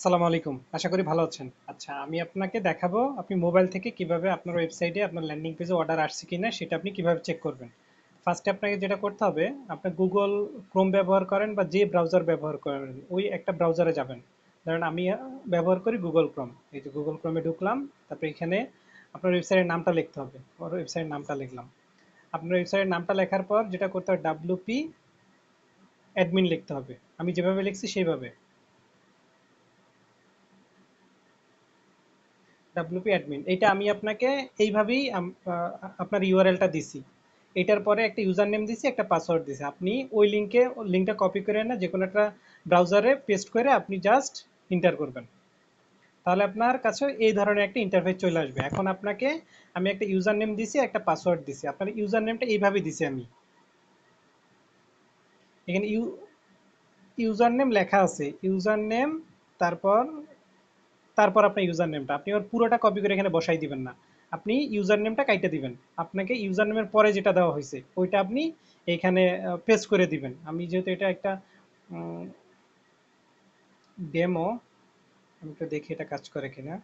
আসসালামু আলাইকুম। আশা করি ভালো আছেন। আচ্ছা আমি আপনাকে দেখাবো আপনি মোবাইল থেকে কীভাবে আপনার ওয়েবসাইটে আপনার ল্যান্ডিং পেজে অর্ডার আসছে কিনা, সেটা আপনি কীভাবে চেক করবেন। ফার্স্টে আপনাকে যেটা করতে হবে, আপনি গুগল ক্রোম ব্যবহার করেন বা যে ব্রাউজার ব্যবহার করেন, ওই একটা ব্রাউজারে যাবেন। ধরেন আমি ব্যবহার করি গুগল ক্রোম এই যে গুগল ক্রোমে ঢুকলাম, তারপরে এখানে আপনার ওয়েবসাইটের নামটা লিখতে হবে। আমার ওয়েবসাইটের নামটা লিখলাম। আপনার ওয়েবসাইটের নামটা লেখার পর যেটা করতে হবে ডাব্লিউপি অ্যাডমিন লিখতে হবে। আমি যেভাবে লিখছি সেইভাবে। ডাব্লিউপি অ্যাডমিন এটা আমি আপনাকে এইভাবেই আপনার ইউআরএলটা দিছি। এটার পরে একটা ইউজার নেম দিছি, একটা পাসওয়ার্ড দিছি। আপনি ওই লিঙ্কে লিঙ্কটা কপি করে না যে কোনো একটা ব্রাউজারে পেস্ট করে আপনি জাস্ট ইন্টার করবেন। তাহলে আপনার কাছে এই ধরনের একটা ইন্টারফেস চলে আসবে। এখন আপনাকে আমি একটা ইউজার নেম দিছি, একটা পাসওয়ার্ড দিছি। আপনার ইউজার নেমটা এইভাবে দিছি আমি। এখানে ইউ ইউজার নেম লেখা আছে। ইউজার নেম তারপর তারপর আপনার ইউজার নেমটা আপনি ওর পুরোটা কপি করে এখানে বসাই দিবেন না। আপনি ইউজার নেমটা কাইটে দিবেন। আপনাকে ইউজার নেমের পরে যেটা দেওয়া হয়েছে, ওইটা আপনি এখানে পেস্ট করে দিবেন। আমি যেহেতু এটা একটা ডেমো আমি একটু দেখি এটা কাজ করে কিনা।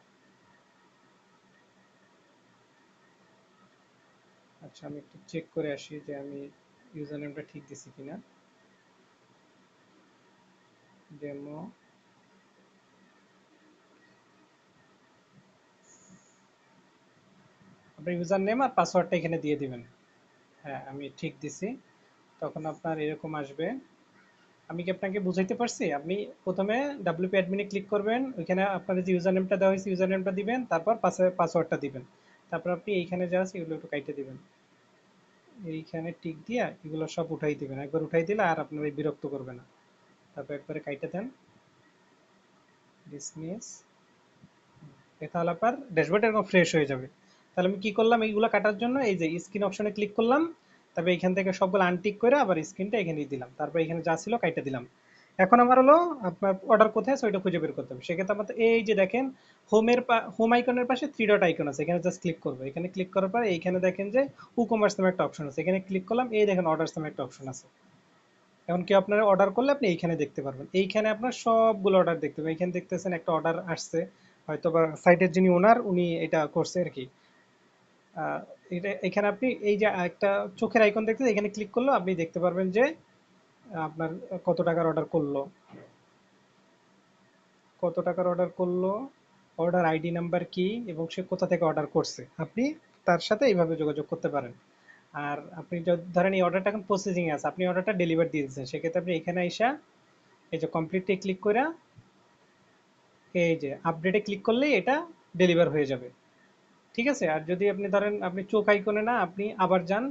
আচ্ছা আমি একটু চেক করে আসি যে আমি ইউজার নেমটা ঠিক দিছি কিনা। ডেমো আপনার ইউজার নেম আর পাসওয়ার্ডটা এখানে দিয়ে দিবেন। হ্যাঁ আমি ঠিক দিছি। তখন আপনার এরকম আসবে। আমি কি আপনাকে বুঝাইতে পারছি? আপনি প্রথমে ডাব্লিউপি অ্যাডমিনে ক্লিক করবেন, ওইখানে আপনার যে ইউজার নেমটা দেওয়া হয়েছে ইউজার নেমটা দিবেন, তারপর পাসওয়ার্ডটা দিবেন। তারপর আপনি এইখানে যা আছে এগুলো একটু কাইটে দিবেন। এইখানে টিক দিয়া এগুলো সব উঠাই দিবেন। একবার উঠাই দিলে আর আপনার বিরক্ত করবে না। তারপর একবারে কাইটে দেন। ডিসমিস তাহলে আপনার ড্যাশবোর্ড এরকম ফ্রেশ হয়ে যাবে। তাহলে আমি কি করলাম? এইগুলো কাটার জন্য এই যে স্ক্রিন অপশনে ক্লিক করলাম। তারপর এখান থেকে সবগুলো আনটিক করে আবার স্ক্রিনটা এখানে দিলাম। তারপর এখানে যা ছিল কাইটা দিলাম। এখন আমার হলো আপনার অর্ডার কোথায় আছে ওইটা খুঁজে বের করতে হবে। সেক্ষেত্রে আমার এই যে দেখেন হোমের হোম আইকনের পাশে থ্রি ডট আইকন আছে। এখানে জাস্ট ক্লিক করব। এখানে ক্লিক করার পর এইখানে দেখেন যে ই কমার্স নামে একটা অপশন আছে। এখানে ক্লিক করলাম, এই দেখেন অর্ডার নামে একটা অপশন আছে। এখন কি আপনারা অর্ডার করলে আপনি এইখানে দেখতে পারবেন। এইখানে আপনার সবগুলো অর্ডার দেখতে পাবেন। এখানে দেখতেছেন একটা অর্ডার আসছে। হয়তো বা সাইটের যিনি ওনার উনি এটা করছে আর কি। এটা, এখানে আপনি এই যে একটা চোখের আইকন দেখতে, এখানে ক্লিক করলে আপনি দেখতে পারবেন যে, আপনার কত টাকার অর্ডার করল। কত টাকার অর্ডার করল অর্ডার আইডি নাম্বার কি, এবং সে কোথা থেকে অর্ডার করছে। আপনি তার সাথে এইভাবে যোগাযোগ করতে পারেন। আর আপনি ধরেন এই অর্ডারটা এখন প্রসেসিং আছে, আপনি অর্ডারটা ডেলিভার দিয়ে দিচ্ছেন সেক্ষেত্রে আপনি এখানে আইসা, এই যে কমপ্লিটে ক্লিক করে এই যে আপডেটে ক্লিক করলেই এটা ডেলিভার হয়ে যাবে। ঠিক আছে? আর যদি আপনি ধরেন, আপনি চোখ আইকনে না, আপনি আবার যান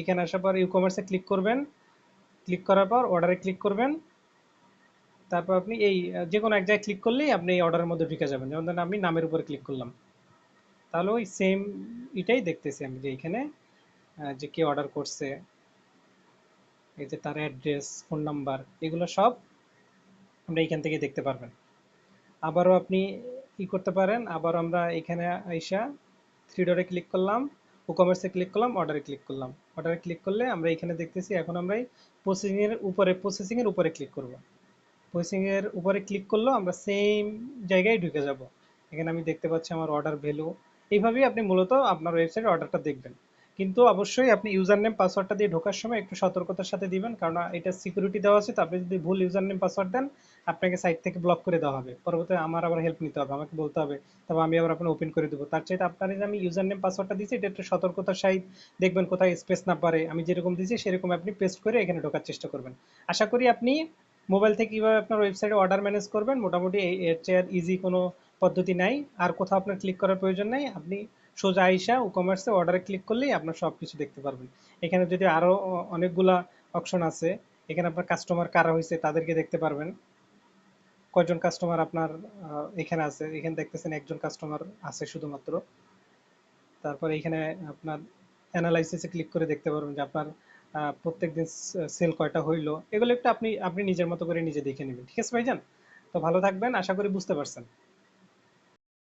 এখানে আসার পর ই কমার্সে ক্লিক করবেন। ক্লিক করার পর অর্ডারে ক্লিক করবেন। তারপর আপনি এই যে কোনো এক জায়গায় ক্লিক করলেই আপনি এই অর্ডারের মধ্যে ঢুকে যাবেন। যেমন ধরেন, আমি নামের উপরে ক্লিক করলাম। তাহলে ওই সেম এটাই দেখতেছি আমি যে এখানে যে কে অর্ডার করছে, এই যে তার অ্যাড্রেস ফোন নাম্বার এগুলো সব আমরা এখান থেকে দেখতে পারবেন। আবারও আপনি কি করতে পারেন আবার আমরা এখানে আইসা থ্রি ডটে ক্লিক করলাম ও কমার্সে ক্লিক করলাম অর্ডারে ক্লিক করলাম। অর্ডারে ক্লিক করলে আমরা এখানে দেখতেছি এখন আমরা প্রসেসিংয়ের উপরে প্রসেসিংয়ের উপরে ক্লিক করব। প্রসেসিংয়ের উপরে ক্লিক করলেও আমরা সেম জায়গায় ঢুকে যাব। এখানে আমি দেখতে পাচ্ছি আমার অর্ডার ভ্যালু এইভাবেই আপনি মূলত আপনার ওয়েবসাইটে অর্ডারটা দেখবেন। কিন্তু অবশ্যই আপনি ইউজার নেম পাসওয়ার্ডটা দিয়ে ঢোকার সময় একটু সতর্কতার সাথে দিবেন, কারণ এটা সিকিউরিটি দেওয়া আছে, তো আপনি যদি ভুল ইউজার নেম পাসওয়ার্ড দেন, আপনাকে সাইট থেকে ব্লক করে দেওয়া হবে। পরবর্তীতে আমার আবার হেল্প নিতে হবে, আমাকে বলতে হবে তবে আমি আবার আপনার ওপেন করে দেবো। তার চাইতে আপনার যে আমি ইউজার নেম পাসওয়ার্ডটা দিয়েছি, এটা একটু সতর্কতার সাহিত দেখবেন কোথায় স্পেস না পারে। আমি যেরকম দিয়েছি, সেরকম আপনি পেস্ট করে এখানে ঢোকার চেষ্টা করবেন। আশা করি আপনি মোবাইল থেকে কীভাবে আপনার ওয়েবসাইটে অর্ডার ম্যানেজ করবেন, মোটামুটি এর চেয়ে ইজি কোনো পদ্ধতি নাই। আর কোথাও আপনার ক্লিক করার প্রয়োজন নাই। আপনি সোজা আইসা ও অর্ডারে ক্লিক করলেই আপনার সব কিছু দেখতে পারবেন। এখানে যদি আরও অনেকগুলা অপশন আছে এখানে আপনার কাস্টমার কারা হয়েছে তাদেরকে দেখতে পারবেন। কয়জন কাস্টমার আপনার এখানে আছে এখানে দেখতেছেন একজন কাস্টমার আছে শুধুমাত্র। তারপর এখানে আপনার অ্যানালাইসিসে ক্লিক করে দেখতে পারবেন যে আপনার আহ, প্রত্যেকদিন সেল কয়টা হইল। এগুলো একটু আপনি আপনি নিজের মতো করে নিজে দেখে নেবেন। ঠিক আছে ভাইজান? তো ভালো থাকবেন আশা করি বুঝতে পারছেন।